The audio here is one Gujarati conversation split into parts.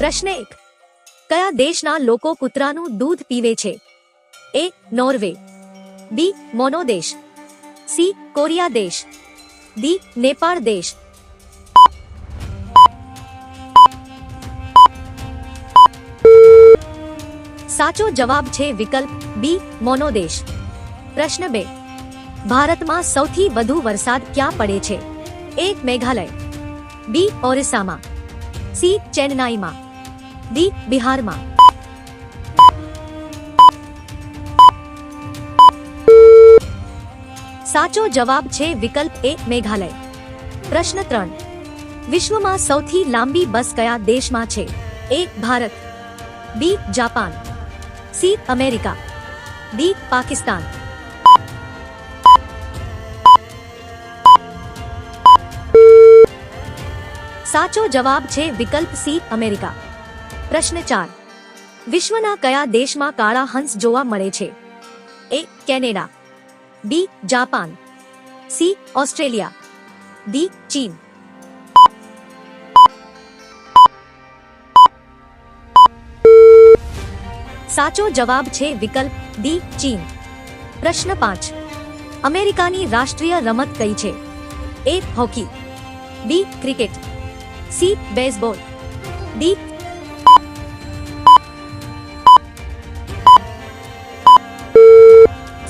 પ્રશ્ન એક કયા દેશના લોકો કૂતરાનું દૂધ પીવે છે એ નોર્વે બી મોનો દેશ સી કોરિયા દેશ ડી નેપાળ દેશ સાચો જવાબ છે વિકલ્પ બી મોનો દેશ પ્રશ્ન બે ભારતમાં સૌથી વધુ વરસાદ ક્યાં પડે છે એ મેઘાલય બી ઓરિસ્સામાં સી ચેન્નાઈમાં दी बिहार मा साचो जवाब छे विकल्प ए मेघालय प्रश्न त्रन विश्व मा सौथी लांबी बस कया देश मा छे A Bharat B Japan C America D Pakistan साचो जवाब छे विकल्प सी अमेरिका प्रश्न चार विश्व न कया देश में काला हंस जो मरे A Canada B Japan C Australia D चीन साचो जवाब छे विकल्प डी चीन प्रश्न पांच अमेरिकानी राष्ट्रीय रमत कई छे A hockey B cricket C baseball D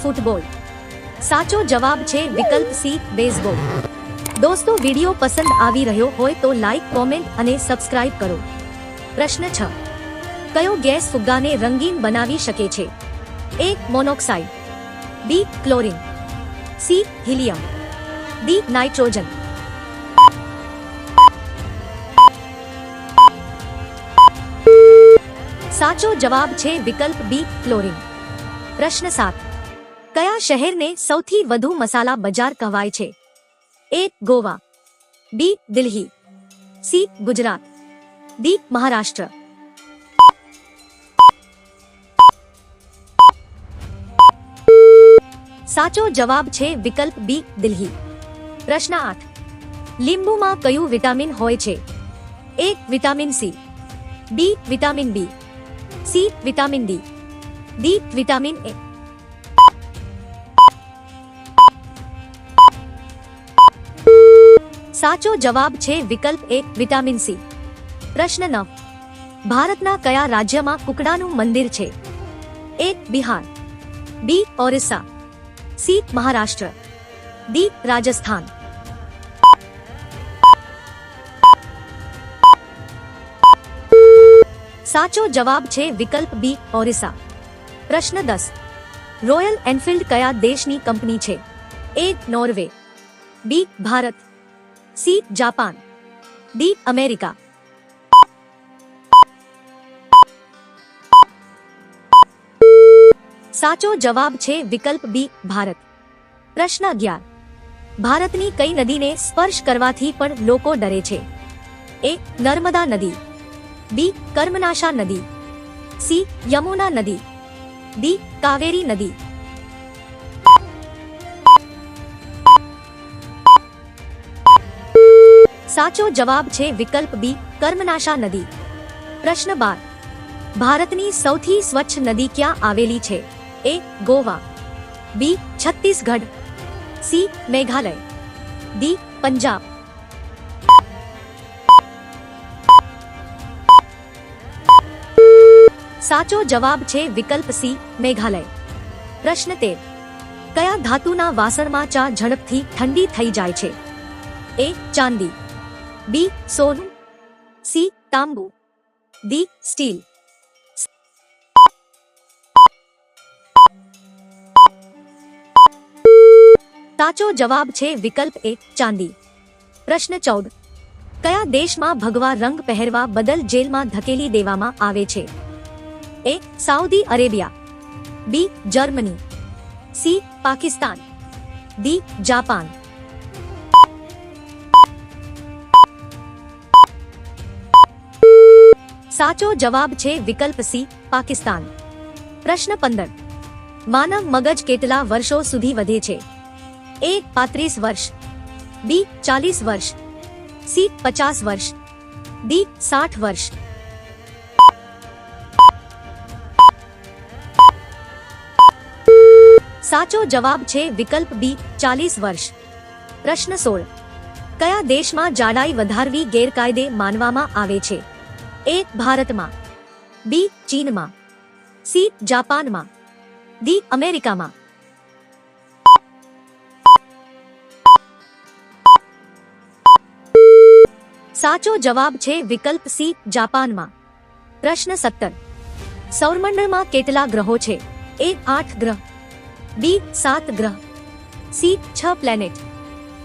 football સાચો જવાબ છે વિકલ્પ સી બેઝબોલ દોસ્તો વિડિયો પસંદ આવી રહ્યો હોય તો લાઈક કોમેન્ટ અને સબસ્ક્રાઇબ કરો પ્રશ્ન છ કયો ગેસ ફુગ્ગાને રંગીન બનાવી શકે છે A monoxide B chlorine C helium D nitrogen સાચો જવાબ છે વિકલ્પ બી ક્લોરિન પ્રશ્ન સાત કયા શહેર ને સૌથી વધુ મસાલા બજાર કવાય છે? A Goa B Delhi C Gujarat D Maharashtra સાચો જવાબ છે વિકલ્પ B દિલ્હી. પ્રશ્ન 8. લીંબુ માં કયો વિટામિન હોય છે? A vitamin C D vitamin B C vitamin D D vitamin A साचो जवाब छे विकल्प एक विटामिन सी प्रश्न न भारत ना कया राज्य मा कुकड़ा नु मंदिर छे एक Bihar B Orissa C Maharashtra D Rajasthan साचो जवाब छे विकल्प बी ओरिसा प्रश्न दस रॉयल एनफील्ड क्या देश नी कंपनी छे एक Norway B Bharat C Japan D America સાચો જવાબ છે વિકલ્પ બી ભારત પ્રશ્ન અગિયાર ભારતની કઈ નદીને સ્પર્શ કરવાથી પણ લોકો ડરે છે એ નર્મદા નદી બી કર્મનાશા નદી સી યમુના નદી ડી કાવેરી નદી સાચો જવાબ છે વિકલ્પ બી કર્મનાશા નદી પ્રશ્ન બાર ભારતની સૌથી સ્વચ્છ નદી ક્યાં આવેલી છે A Goa B Chhattisgarh C Meghalaya D Punjab સાચો જવાબ છે વિકલ્પ સી મેઘાલય પ્રશ્ન તેર કયા ધાતુના વાસણમાં ચા ઝડપથી ઠંડી થઈ જાય છે એ ચાંદી બી સોનું સી તાંબુ ડી સ્ટીલ સાચો જવાબ છે વિકલ્પ એ ચાંદી પ્રશ્ન ચૌદ કયા દેશમાં ભગવા રંગ પહેરવા બદલ જેલમાં ધકેલી દેવામાં આવે છે A Saudi Arabia B Germany C Pakistan D Japan સાચો જવાબ છે વિકલ્પ C પાકિસ્તાન પ્રશ્ન 15 માનવ મગજ કેટલા વર્ષો સુધી વધે છે A 35 વર્ષ B 40 વર્ષ C 50 વર્ષ D 60 વર્ષ સાચો જવાબ છે વિકલ્પ B 40 વર્ષ પ્રશ્ન 16 કયા દેશમાં જાડાઈ વધારવી ગેરકાયદે માનવામાં આવે છે ए भारत माँ बी चीन माँ सी जापान माँ डी अमेरिका माँ साचो जवाब छे विकल्प सी जापान माँ प्रश्न सत्तर सौरमंडल माँ केतला ग्रहो छे ए आठ ग्रह बी सात ग्रह सी छ प्लेनेट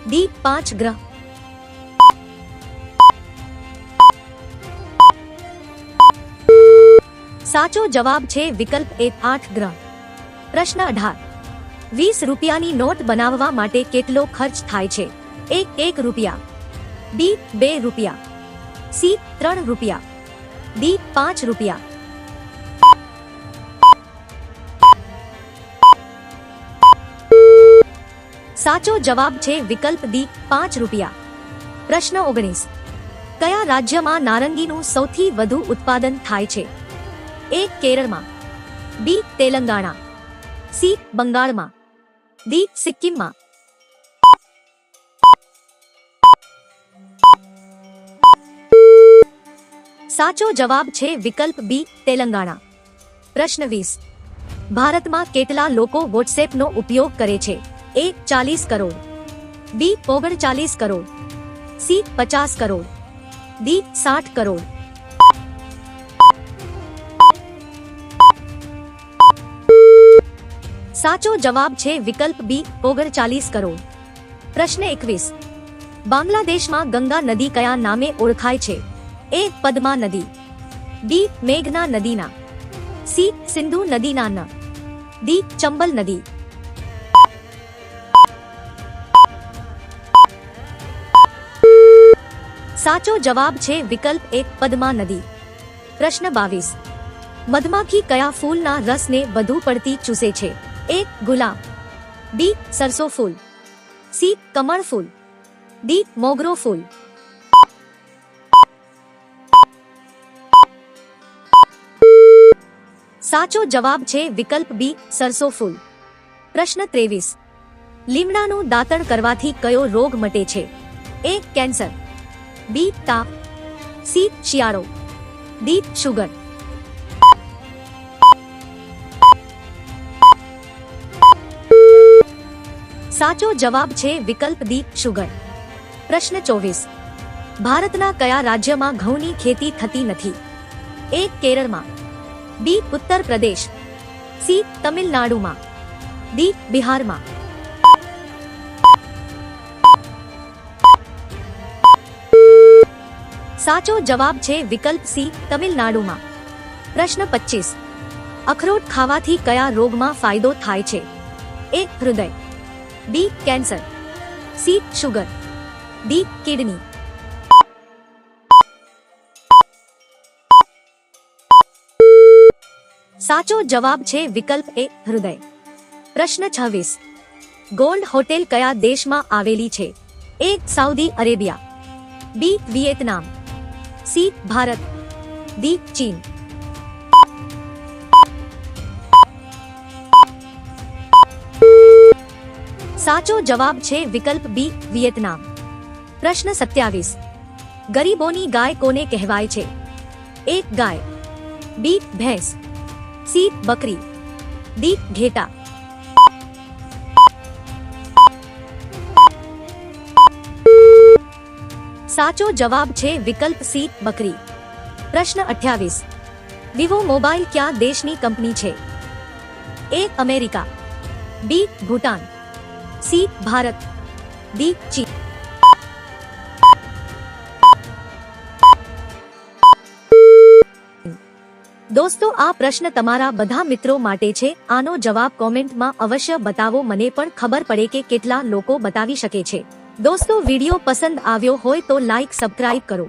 डी पांच ग्रह સાચો જવાબ છે વિકલ્પ એ આઠ ગ્રહ પ્રશ્ન અઢાર વીસ રૂપિયાની નોટ બનાવવા માટે કેટલો ખર્ચ થાય છે એક એક રૂપિયા બી બે રૂપિયા સી ત્રણ રૂપિયા ડી પાંચ રૂપિયા સાચો જવાબ છે વિકલ્પ ડી પાંચ રૂપિયા પ્રશ્ન ઓગણીસ કયા રાજ્યમાં નારંગીનું સૌથી વધુ ઉત્પાદન થાય છે एक केरल मा बी तेलंगाना सी बंगाल मा डी सिक्किम मा साचो जवाब छे विकल्प बी तेलंगाना प्रश्न वीस भारत मा केटला लोको व्हाट्सएप नो उपयोग करे छे ए 40 करोड़ बी ओगण 40 करोड़ सी पचास करोड़ डी साठ करोड़ સાચો જવાબ છે વિકલ્પ બી ઓગણચાલીસ કરોડ પ્રશ્ન એકવીસ બાંગ્લાદેશમાં ગંગા નદી કયા નામે ઓળખાય છે એ પદ્મા નદી બી મેઘના નદીના સી સિંધુ નદીના ન ડી ચંબલ નદી સાચો જવાબ છે વિકલ્પ એક પદ્મા નદી પ્રશ્ન બાવીસ મધમાખી કયા ફૂલના રસને વધુ પડતી ચૂસે છે એ ગુલાબ બી સરસો ફૂલ સી કમળ ફૂલ ડી મોગરો ફૂલ સાચો જવાબ છે વિકલ્પ બી સરસો ફૂલ પ્રશ્ન ત્રેવીસ લીમડાનું દાંતણ કરવાથી કયો રોગ મટે છે એ કેન્સર બી તાપ સી શિયાળો ડી શુગર સાચો જવાબ છે વિકલ્પ દી શુગર પ્રશ્ન ચોવીસ ભારતના કયા રાજ્યમાં ઘઉંની ખેતી થતી નથી એ કેરળમાં બી ઉત્તર પ્રદેશ સી તમિલનાડુમાં ડી બિહારમાં સાચો જવાબ છે વિકલ્પ સી તમિલનાડુમાં પ્રશ્ન પચીસ અખરોટ ખાવાથી કયા રોગમાં ફાયદો થાય છે એ હૃદય B cancer C sugar D kidney साचो जवाब छे विकल्प ए हृदय प्रश्न छवीस गोल्ड होटल क्या देश मा आवेली छे A Saudi Arabia B Vietnam C Bharat D चीन साचो जवाब छे विकल्प बी वियतनाम प्रश्न सत्यावीस गरीबोनी गाय कोने कहवाय छे एक गाय बी भैंस सी बकरी दी घेटा साचो जवाब छे विकल्प सी बकरी प्रश्न अठावीस विवो मोबाइल क्या देश कंपनी छे A America B Bhutan C Bharat D चीन दोस्तों आप प्रश्न તમારો બધા મિત્રો માટે છે આનો જવાબ કમેન્ટમાં અવશ્ય બતાવો મને પણ ખબર પડે કે કેટલા લોકો બતાવી શકે છે દોસ્તો વિડિયો પસંદ આવ્યો હોય તો લાઈક સબ્સ્ક્રાઇબ કરો